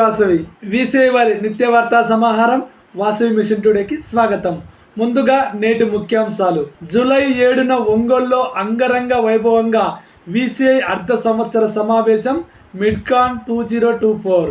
వాసవి. వీసే వారి నిత్య వార్తా సమాహారం వాసవి మిషన్ టుడేకి స్వాగతం. ముందుగా నేటి ముఖ్యాంశాలు. జూలై ఏడున ఒంగోల్లో అంగరంగ వైభవంగా వీసీఐ అర్ధ సంవత్సర సమావేశం Midcon two zero two four.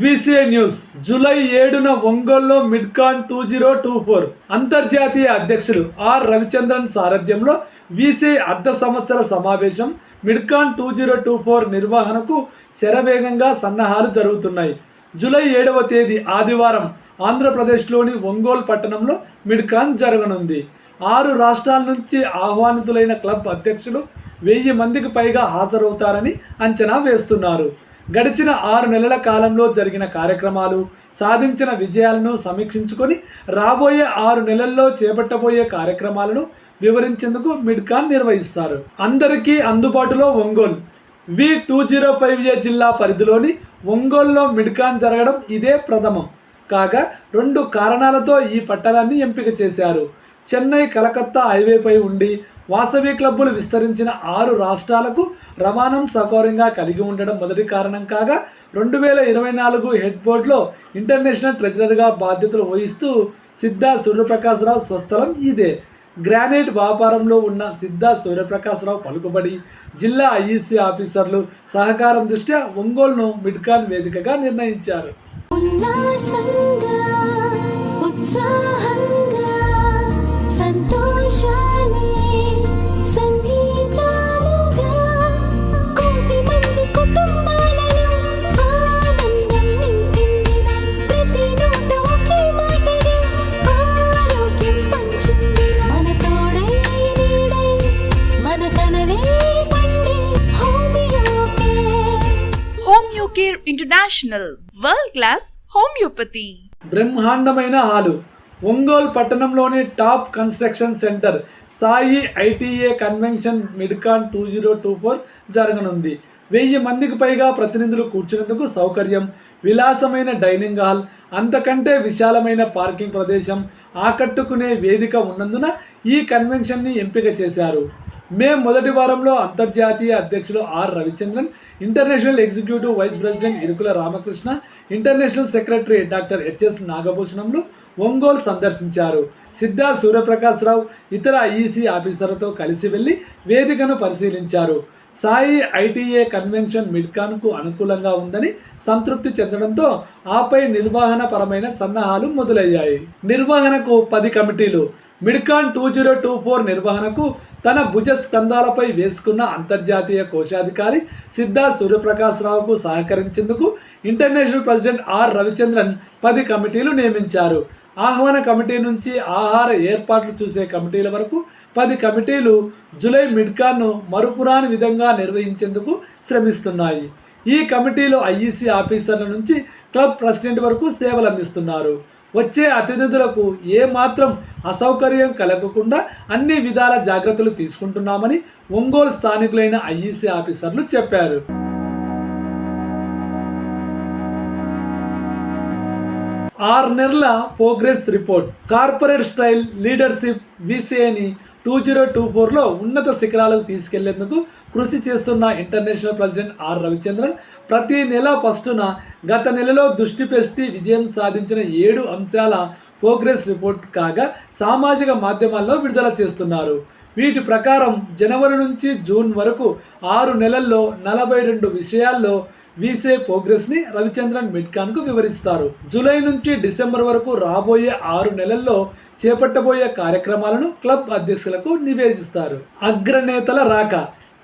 VCI news July ఏడున ఒంగోలులో Midcon two zero two four అంతర్జాతీయ అధ్యక్షులు ఆర్ రవిచంద్రన్ సారథ్యంలో వీసీఐ అర్ధ సంవత్సర సమావేశం Midcon two zero two four నిర్వహణకు శరవేగంగా సన్నాహాలు జరుగుతున్నాయి. జూలై ఏడవ తేదీ ఆదివారం ఆంధ్రప్రదేశ్లోని ఒంగోలు పట్టణంలో మిడ్కాన్ జరగనుంది. ఆరు రాష్ట్రాల నుంచి ఆహ్వానితులైన క్లబ్ అధ్యక్షులు వెయ్యి మందికి పైగా హాజరవుతారని అంచనా వేస్తున్నారు. గడిచిన ఆరు నెలల కాలంలో జరిగిన కార్యక్రమాలు సాధించిన విజయాలను సమీక్షించుకొని రాబోయే ఆరు నెలల్లో చేపట్టబోయే కార్యక్రమాలను వివరించేందుకు మిడ్కాన్ నిర్వహిస్తారు. అందరికీ అందుబాటులో Ongole. V two zero five A జిల్లా పరిధిలోని ఒంగోలులో మిడ్కాన్ జరగడం ఇదే ప్రథమం. కాగా రెండు కారణాలతో ఈ పట్టణాన్ని ఎంపిక చేశారు. చెన్నై కలకత్తా హైవేపై ఉండి వాసవి క్లబ్బులు విస్తరించిన ఆరు రాష్ట్రాలకు రవాణం సౌకర్యంగా కలిగి ఉండడం మొదటి కారణం కాగా రెండు వేల ఇరవై నాలుగు హెడ్ బోర్డ్లో ఇంటర్నేషనల్ ట్రెజరర్గా బాధ్యతలు వహిస్తూ సిద్ధా సూర్యప్రకాశ్రావు స్వస్థలం ఇదే. గ్రానైట్ వ్యాపారంలో ఉన్న సిద్ధా సూర్యప్రకాశరావు పలుకుబడి జిల్లా ఐఈసీ ఆఫీసర్లు సహకారం దృష్ట్యా ఒంగోలును మిడ్కాన్ వేదికగా నిర్ణయించారు. ఉల్లాసంగా ఉత్సాహంగా care international world class homeopathy. బ్రహ్మాండమైన హాలు. ఒంగోలు పట్టణంలోని top construction centre Sai ITA convention Midcon two zero two four జరగనుంది. వెయ్యి మందికి పైగా ప్రతినిధులు కూర్చునేందుకు సౌకర్యం విలాసమైన డైనింగ్ హాల్ అంతకంటే విశాలమైన పార్కింగ్ ప్రదేశం ఆకట్టుకునే వేదిక ఉన్నందున ఈ కన్వెన్షన్ని ఎంపిక చేశారు. మే మొదటి వారంలో అంతర్జాతీయ అధ్యక్షులు R Ravichandran international executive vice president Irukula Ramakrishna international secretary doctor HS నాగభూషణంలు Ongole సందర్శించారు. సిద్ధా సూర్యప్రకాశ్రావు ఇతర ఐఈసీ ఆఫీసర్లతో కలిసి వెళ్ళి వేదికను పరిశీలించారు. సాయి ఐటీఏ కన్వెన్షన్ మిడ్కాన్కు అనుకూలంగా ఉందని సంతృప్తి చెందడంతో ఆపై నిర్వహణ పరమైన సన్నాహాలు మొదలయ్యాయి. నిర్వహణకు పది కమిటీలు Midcon two zero two four నిర్వహణకు తన భుజ స్కంధాలపై వేసుకున్న అంతర్జాతీయ కోశాధికారి సిద్ధా సూర్యప్రకాశ్రావుకు సహకరించేందుకు ఇంటర్నేషనల్ ప్రెసిడెంట్ ఆర్ రవిచంద్రన్ పది కమిటీలు నియమించారు. ఆహ్వాన కమిటీ నుంచి ఆహార ఏర్పాట్లు చూసే కమిటీల వరకు పది కమిటీలు జులై మిడ్కాన్ను మరుపురాని విధంగా నిర్వహించేందుకు శ్రమిస్తున్నాయి. ఈ కమిటీలో ఐఈసీ ఆఫీసర్ల నుంచి క్లబ్ ప్రెసిడెంట్ వరకు సేవలు అందిస్తున్నారు వచ్చే అతిథులకు ఏ మాత్రం అసౌకర్యం కలగకుండా అన్ని విధాల జాగ్రత్తలు తీసుకుంటున్నామని ఒంగోలు స్థానికులైన ఐఈసీ ఆఫీసర్లు చెప్పారు. ఆరు నెలల progress report. Corporate style leadership విసిఐని two zero two ఫోర్లో ఉన్నత శిఖరాలకు తీసుకెళ్ళేందుకు కృషి చేస్తున్న ఇంటర్నేషనల్ ప్రెసిడెంట్ ఆర్ రవిచంద్రన్. ప్రతి నెల ఫస్టున గత నెలలో దృష్టి పెట్టి విజయం సాధించిన ఏడు అంశాల ప్రోగ్రెస్ రిపోర్ట్ కాగా సామాజిక మాధ్యమాల్లో విడుదల చేస్తున్నారు. వీటి ప్రకారం జనవరి నుంచి జూన్ వరకు ఆరు నెలల్లో నలభై రెండు విషయాల్లో వీసే ప్రోగ్రెస్ని రవిచంద్రన్ మిడ్కాన్కు వివరిస్తారు. జూలై నుంచి డిసెంబర్ వరకు రాబోయే ఆరు నెలల్లో చేపట్టబోయే కార్యక్రమాలను క్లబ్ అధ్యక్షులకు నివేదిస్తారు. అగ్రనేతల రాక.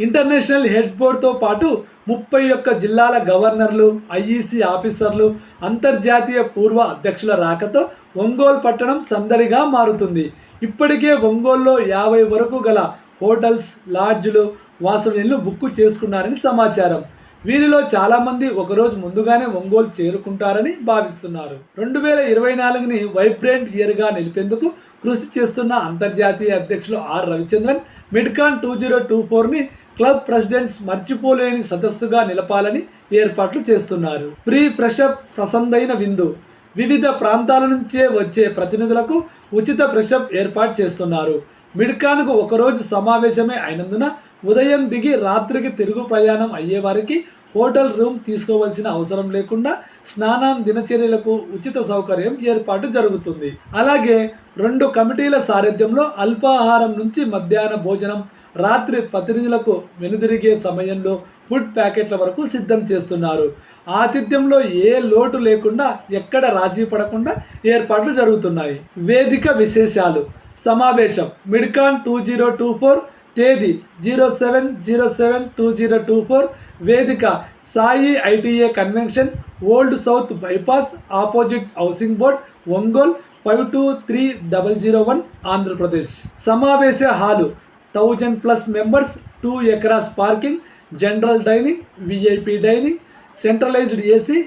ఇంటర్నేషనల్ హెడ్ బోర్డ్తో పాటు ముప్పై ఒక్క జిల్లాల గవర్నర్లు ఐఈసీ ఆఫీసర్లు అంతర్జాతీయ పూర్వ అధ్యక్షుల రాకతో ఒంగోలు పట్టణం సందడిగా మారుతుంది. ఇప్పటికే ఒంగోలులో యాభై వరకు గల హోటల్స్ లాడ్జ్లు వాసవ్యంలు బుక్కు చేసుకున్నారని సమాచారం. వీరిలో చాలామంది ఒకరోజు ముందుగానే ఒంగోలు చేరుకుంటారని భావిస్తున్నారు. రెండు వేల ఇరవై నాలుగుని వైబ్రెంట్ ఇయర్గా నిలిపేందుకు కృషి చేస్తున్న అంతర్జాతీయ అధ్యక్షులు R Ravichandran Midcon two zero two ఫోర్ని club presidents మర్చిపోలేని సదస్సుగా నిలపాలని ఏర్పాట్లు చేస్తున్నారు. ఫ్రీ ఫ్రెషప్ ప్రసందైన విందు వివిధ ప్రాంతాల నుంచే వచ్చే ప్రతినిధులకు ఉచిత ఫ్రెషప్ ఏర్పాటు చేస్తున్నారు. మిడ్కాన్కు ఒకరోజు సమావేశమే అయినందున ఉదయం దిగి రాత్రికి తిరుగు ప్రయాణం అయ్యేవారికి హోటల్ రూమ్ తీసుకోవాల్సిన అవసరం లేకుండా స్నానం దినచర్యలకు ఉచిత సౌకర్యం ఏర్పాటు జరుగుతుంది. అలాగే రెండు కమిటీల సారథ్యంలో అల్పాహారం నుంచి మధ్యాహ్న భోజనం రాత్రి ప్రతినిధులకు వెనుదిరిగే సమయంలో ఫుడ్ ప్యాకెట్ల వరకు సిద్ధం చేస్తున్నారు. ఆతిథ్యంలో ఏ లోటు లేకుండా ఎక్కడ రాజీ పడకుండా ఏర్పాట్లు జరుగుతున్నాయి. వేదిక విశేషాలు. సమావేశం. Midcon two zero two four తేదీ zero seven zero seven two zero two four వేదిక Sai ITA convention old south bypass opposite housing board Ongole five two three double zero one Andhra Pradesh. సమావేశ hall thousand plus members two acres parking general dining VIP dining centralized AC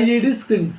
LED screens.